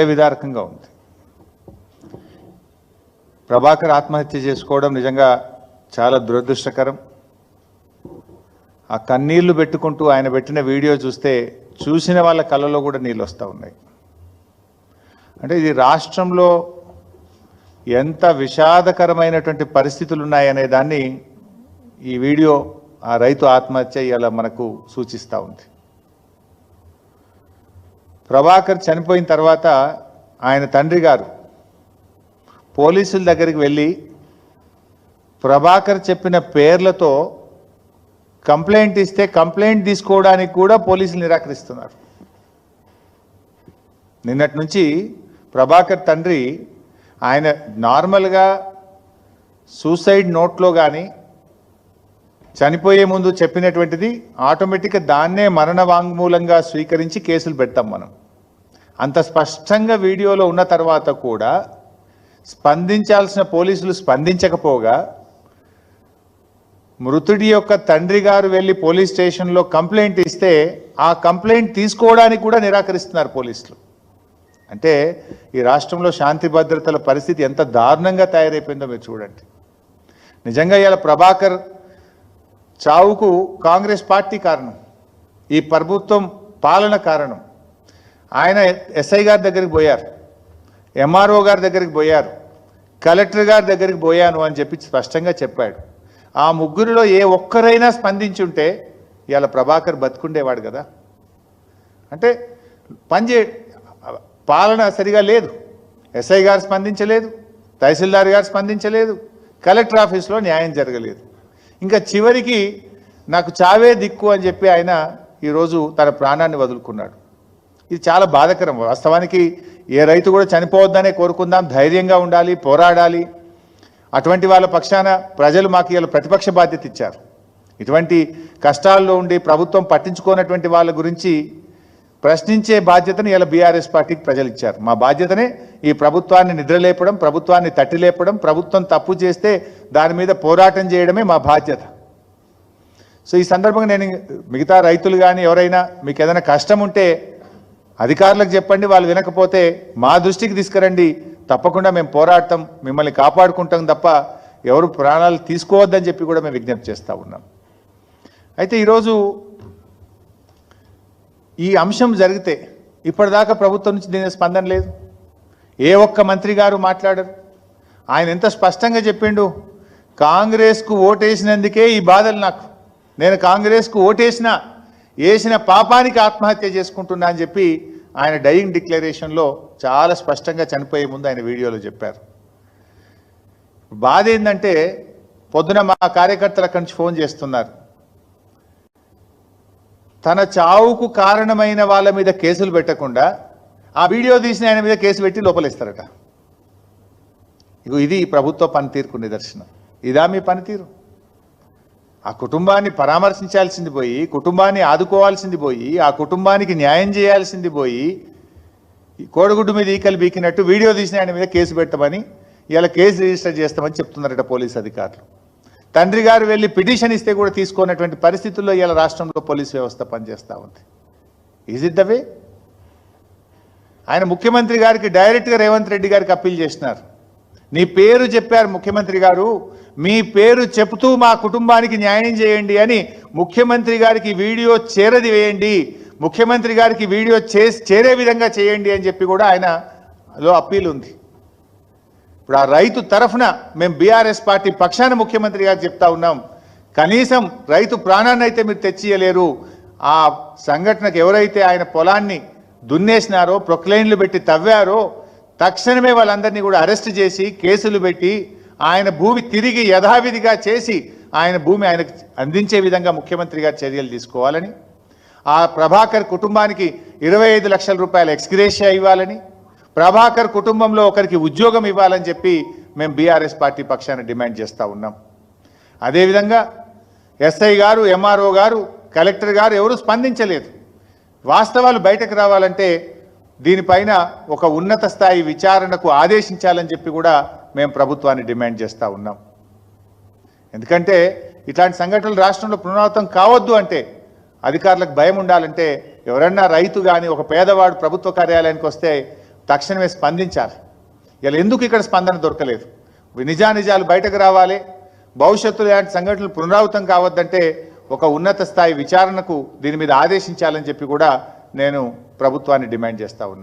ఏ విధారకంగా ఉంది? ప్రభాకర్ ఆత్మహత్య చేసుకోవడం నిజంగా చాలా దురదృష్టకరం. ఆ కన్నీళ్ళు పెట్టుకుంటూ ఆయన పెట్టిన వీడియో చూస్తే చూసిన వాళ్ళ కళ్ళలో కూడా నీళ్ళు వస్తూ ఉన్నాయి. అంటే ఇది రాష్ట్రంలో ఎంత విషాదకరమైనటువంటి పరిస్థితులు ఉన్నాయనే దాన్ని ఈ వీడియో ఆ రైతు ఆత్మహత్య ఇలా మనకు సూచిస్తూ ఉంది. ప్రభాకర్ చనిపోయిన తర్వాత ఆయన తండ్రి గారు పోలీసుల దగ్గరికి వెళ్ళి ప్రభాకర్ చెప్పిన పేర్లతో కంప్లైంట్ ఇస్తే కంప్లైంట్ తీసుకోవడానికి కూడా పోలీసులు నిరాకరిస్తున్నారు. నిన్నటి నుంచి ప్రభాకర్ తండ్రి ఆయన నార్మల్గా సూసైడ్ నోట్లో కానీ చనిపోయే ముందు చెప్పినటువంటిది ఆటోమేటిక్గా దాన్నే మరణ వాంగ్మూలంగా స్వీకరించి కేసులు పెడతాం మనం. అంత స్పష్టంగా వీడియోలో ఉన్న తర్వాత కూడా స్పందించాల్సిన పోలీసులు స్పందించకపోగా మృతుడి యొక్క తండ్రి గారు వెళ్ళి పోలీస్ స్టేషన్లో కంప్లైంట్ ఇస్తే ఆ కంప్లైంట్ తీసుకోవడానికి కూడా నిరాకరిస్తున్నారు పోలీసులు. అంటే ఈ రాష్ట్రంలో శాంతి భద్రతల పరిస్థితి ఎంత దారుణంగా తయారైపోయిందో మీరు చూడండి. నిజంగా ఇవాళ ప్రభాకర్ చావుకు కాంగ్రెస్ పార్టీ కారణం. ఈ ప్రభుత్వం పాలన కారణం. ఆయన ఎస్ఐ గారి దగ్గరికి పోయారు. ఎంఆర్ఓ గారి దగ్గరికి పోయారు. కలెక్టర్ గారి దగ్గరికి పోయాను అని చెప్పి స్పష్టంగా చెప్పాడు. ఆ ముగ్గురిలో ఏ ఒక్కరైనా స్పందించుంటే ఇవాళ ప్రభాకర్ బతుకుండేవాడు కదా. అంటే పనిచే పాలన సరిగా లేదు. ఎస్ఐ గారు స్పందించలేదు. తహసీల్దార్ గారు స్పందించలేదు. కలెక్టర్ ఆఫీస్లో న్యాయం జరగలేదు. ఇంకా చివరికి నాకు చావే దిక్కు అని చెప్పి ఆయన ఈరోజు తన ప్రాణాన్ని వదులుకున్నాడు. ఇది చాలా బాధకరం. వాస్తవానికి ఏ రైతు కూడా చనిపోవద్దనే కోరుకుందాం ధైర్యంగా ఉండాలి పోరాడాలి. అటువంటి వాళ్ళ పక్షాన ప్రజలు మాకు ఇలా ప్రతిపక్ష బాధ్యత ఇచ్చారు. ఇటువంటి కష్టాల్లో ఉండి ప్రభుత్వం పట్టించుకోనటువంటి వాళ్ళ గురించి ప్రశ్నించే బాధ్యతను ఇలా బీఆర్ఎస్ పార్టీకి ప్రజలు ఇచ్చారు. మా బాధ్యతనే ఈ ప్రభుత్వాన్ని నిద్రలేపడం ప్రభుత్వాన్ని తట్టిలేపడం ప్రభుత్వం తప్పు చేస్తే దాని మీద పోరాటం చేయడమే మా బాధ్యత. సో ఈ సందర్భంగా నేను మిగతా రైతులు కానీ ఎవరైనా మీకు ఏదైనా కష్టం ఉంటే అధికారులకు చెప్పండి వాళ్ళు వినకపోతే మా దృష్టికి తీసుకురండి. తప్పకుండా మేము పోరాడతాం మిమ్మల్ని కాపాడుకుంటాం తప్ప ఎవరు ప్రాణాలు తీసుకోవద్దని చెప్పి కూడా మేము విజ్ఞప్తి చేస్తూ ఉన్నాం. అయితే ఈరోజు ఈ అంశం జరిగితే ఇప్పటిదాకా ప్రభుత్వం నుంచి దీని స్పందన లేదు. ఏ ఒక్క మంత్రి గారు మాట్లాడరు. ఆయన ఎంత స్పష్టంగా చెప్పిండు కాంగ్రెస్కు ఓటేసినందుకే ఈ బాధలు నాకు. నేను కాంగ్రెస్కు ఓటేసిన వేసిన పాపానికి ఆత్మహత్య చేసుకుంటున్నా అని చెప్పి ఆయన డయింగ్ డిక్లరేషన్లో చాలా స్పష్టంగా చనిపోయే ముందు ఆయన వీడియోలో చెప్పారు. బాధ ఏంటంటే పొద్దున మా కార్యకర్తలు అక్కడి నుంచి ఫోన్ చేస్తున్నారు. తన చావుకు కారణమైన వాళ్ళ మీద కేసులు పెట్టకుండా ఆ వీడియో తీసిన ఆయన మీద కేసు పెట్టి లోపలిస్తారట. ఇది ప్రభుత్వ పనితీరుకు నిదర్శనం. ఇదా మీ పనితీరు. ఆ కుటుంబాన్ని పరామర్శించాల్సింది పోయి కుటుంబాన్ని ఆదుకోవాల్సింది పోయి ఆ కుటుంబానికి న్యాయం చేయాల్సింది పోయి ఈ కోడిగుడ్డు మీద ఈకలు బీకినట్టు వీడియో తీసిన ఆయన మీద కేసు పెట్టమని ఇలా కేసు రిజిస్టర్ చేస్తామని చెప్తున్నారట పోలీస్ అధికారులు. తండ్రి గారు వెళ్ళి పిటిషన్ ఇస్తే కూడా తీసుకున్నటువంటి పరిస్థితుల్లో ఇలా రాష్ట్రంలో పోలీస్ వ్యవస్థ పనిచేస్తూ ఉంది. ఈజ్ ఇట్ ద వే ఆయన ముఖ్యమంత్రి గారికి డైరెక్ట్గా రేవంత్ రెడ్డి గారికి అప్పీల్ చేసినారు. నీ పేరు చెప్పారు ముఖ్యమంత్రి గారు. మీ పేరు చెబుతూ మా కుటుంబానికి న్యాయం చేయండి అని ముఖ్యమంత్రి గారికి వీడియో చేరది వేయండి. ముఖ్యమంత్రి గారికి వీడియో చే చేరే విధంగా చేయండి అని చెప్పి కూడా ఆయనలో అప్పీల్ ఉంది. ఇప్పుడు ఆ రైతు తరఫున మేము బీఆర్ఎస్ పార్టీ పక్షాన ముఖ్యమంత్రి గారు చెప్తా ఉన్నాం. కనీసం రైతు ప్రాణాన్ని అయితే మీరు తెచ్చియలేరు. ఆ సంఘటనకు ఎవరైతే ఆయన పొలాన్ని దున్నేసినారో ప్రొక్లైన్లు పెట్టి తవ్వారో తక్షణమే వాళ్ళందరినీ కూడా అరెస్ట్ చేసి కేసులు పెట్టి ఆయన భూమి తిరిగి యథావిధిగా చేసి ఆయన భూమి ఆయనకు అందించే విధంగా ముఖ్యమంత్రి గారు చర్యలు తీసుకోవాలని ఆ ప్రభాకర్ కుటుంబానికి ఇరవై ఐదు లక్షల రూపాయల ఎక్స్గ్రేషియా ఇవ్వాలని ప్రభాకర్ కుటుంబంలో ఒకరికి ఉద్యోగం ఇవ్వాలని చెప్పి మేము బీఆర్ఎస్ పార్టీ పక్షాన డిమాండ్ చేస్తూ ఉన్నాం. అదేవిధంగా ఎస్ఐ గారు ఎంఆర్ఓ గారు కలెక్టర్ గారు ఎవరు స్పందించలేదు. వాస్తవాలు బయటకు రావాలంటే దీనిపైన ఒక ఉన్నత స్థాయి విచారణకు ఆదేశించాలని చెప్పి కూడా మేము ప్రభుత్వాన్ని డిమాండ్ చేస్తూ ఉన్నాం. ఎందుకంటే ఇట్లాంటి సంఘటనలు రాష్ట్రంలో పునరావృతం కావద్దు అంటే అధికారులకు భయం ఉండాలంటే ఎవరన్నా రైతు కానీ ఒక పేదవాడు ప్రభుత్వ కార్యాలయానికి వస్తే తక్షణమే స్పందించాలి. ఇలా ఎందుకు ఇక్కడ స్పందన దొరకలేదు? నిజానిజాలు బయటకు రావాలి. భవిష్యత్తులో ఇలాంటి సంఘటనలు పునరావృతం కావద్దంటే ఒక ఉన్నత స్థాయి విచారణకు దీని మీద ఆదేశించాలని చెప్పి కూడా నేను ప్రభుత్వాన్ని డిమాండ్ చేస్తా ఉన్నాను